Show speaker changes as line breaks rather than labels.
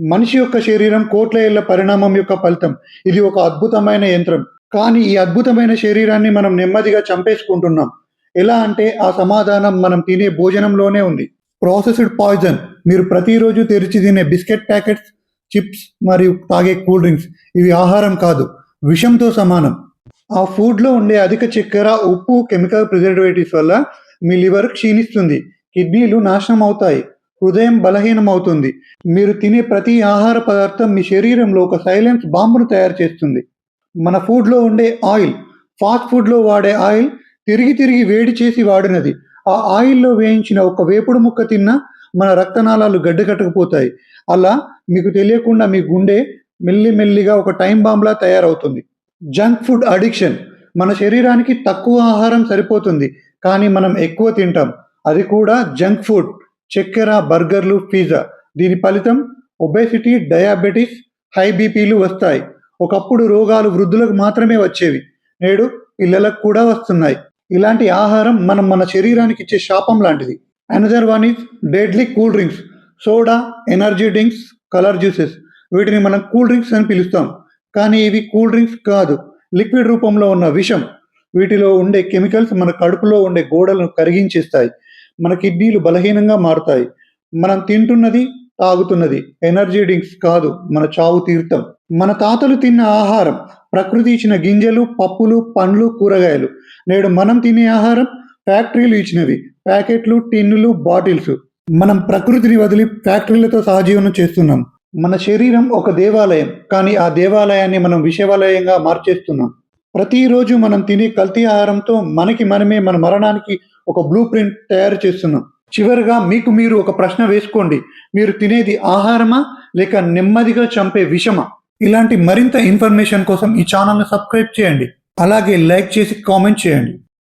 మనిషి యొక్క శరీరం కోట్ల ఏళ్ళ పరిణామం యొక్క ఫలితం. ఇది ఒక అద్భుతమైన యంత్రం. కానీ ఈ అద్భుతమైన శరీరాన్ని మనం నెమ్మదిగా చంపేసుకుంటున్నాం. ఎలా అంటే ఆ సమాధానం మనం తినే భోజనంలోనే ఉంది. ప్రాసెస్డ్ పాయిజన్ మీరు ప్రతిరోజు తెరిచి తినే బిస్కెట్ ప్యాకెట్స్ చిప్స్ మరియు తాగే కూల్ డ్రింక్స్. ఇవి ఆహారం కాదు విషంతో సమానం. ఆ ఫుడ్లో ఉండే అధిక చక్కెర ఉప్పు కెమికల్ ప్రిజర్వేటివ్స్ వల్ల మీ లివర్ క్షీణిస్తుంది. కిడ్నీలు నాశనం అవుతాయి. హృదయం బలహీనం అవుతుంది మీరు తినే ప్రతి ఆహార పదార్థం మీ శరీరంలో ఒక సైలెన్స్ బాంబును తయారు చేస్తుంది. మన ఫుడ్లో ఉండే ఆయిల్ ఫాస్ట్ ఫుడ్లో వాడే ఆయిల్ తిరిగి తిరిగి వేడి చేసి వాడినది. ఆ ఆయిల్లో వేయించిన ఒక వేపుడు ముక్క తిన్నా మన రక్తనాళాలు గడ్డకట్టకపోతాయి అలా మీకు తెలియకుండా మీ గుండె మెల్లి మెల్లిగా ఒక టైం బాంబ్లా తయారవుతుంది. Junk food addiction. మన శరీరానికి తక్కువ ఆహారం సరిపోతుంది కానీ మనం ఎక్కువ తింటాం. అది కూడా జంక్ ఫుడ్. చక్కెర బర్గర్లు పిజ్జా. దీని ఫలితం ఒబేసిటీ డయాబెటీస్ హై బీపీలు వస్తాయి. ఒకప్పుడు రోగాలు వృద్ధులకు మాత్రమే వచ్చేవి. నేడు పిల్లలకు కూడా వస్తున్నాయి. ఇలాంటి ఆహారం మనం మన శరీరానికి ఇచ్చే శాపం లాంటిది. Another one is deadly cool drinks soda energy drinks colour juices వీటిని మనం కూల్ డ్రింక్స్ అని పిలుస్తాం. కానీ ఇవి కూల్ డ్రింక్స్ కాదు. లిక్విడ్ రూపంలో ఉన్న విషం. వీటిలో ఉండే కెమికల్స్ మన కడుపులో ఉండే గోడలను కరిగించేస్తాయి. మన కిడ్నీలు బలహీనంగా మారుతాయి. మనం తింటున్నది తాగుతున్నది. ఎనర్జీ డ్రింక్స్ కాదు మన చావు తీర్థం. మన తాతలు తిన్న ఆహారం ప్రకృతి ఇచ్చిన గింజలు పప్పులు పండ్లు కూరగాయలు. నేడు మనం తినే ఆహారం ఫ్యాక్టరీలు ఇచ్చినవి. ప్యాకెట్లు టిన్నులు బాటిల్స్. మనం ప్రకృతిని వదిలి ఫ్యాక్టరీలతో సహజీవనం చేస్తున్నాం. మన శరీరం ఒక దేవాలయం కానీ ఆ దేవాలయాన్ని మనం విషవాలయంగా మార్చేస్తున్నాం. ప్రతిరోజు మనం తినే కల్తీ ఆహారంతో మనకి మనమే మన మరణానికి ఒక బ్లూ ప్రింట్ తయారు చేస్తున్నాం. చివరిగా మీకు మీరు ఒక ప్రశ్న వేసుకోండి. మీరు తినేది ఆహారమా? లేక నెమ్మదిగా చంపే విషమా? ఇలాంటి మరింత ఇన్ఫర్మేషన్ కోసం ఈ ఛానల్ని సబ్స్క్రైబ్ చేయండి. అలాగే లైక్ చేసి కామెంట్ చేయండి.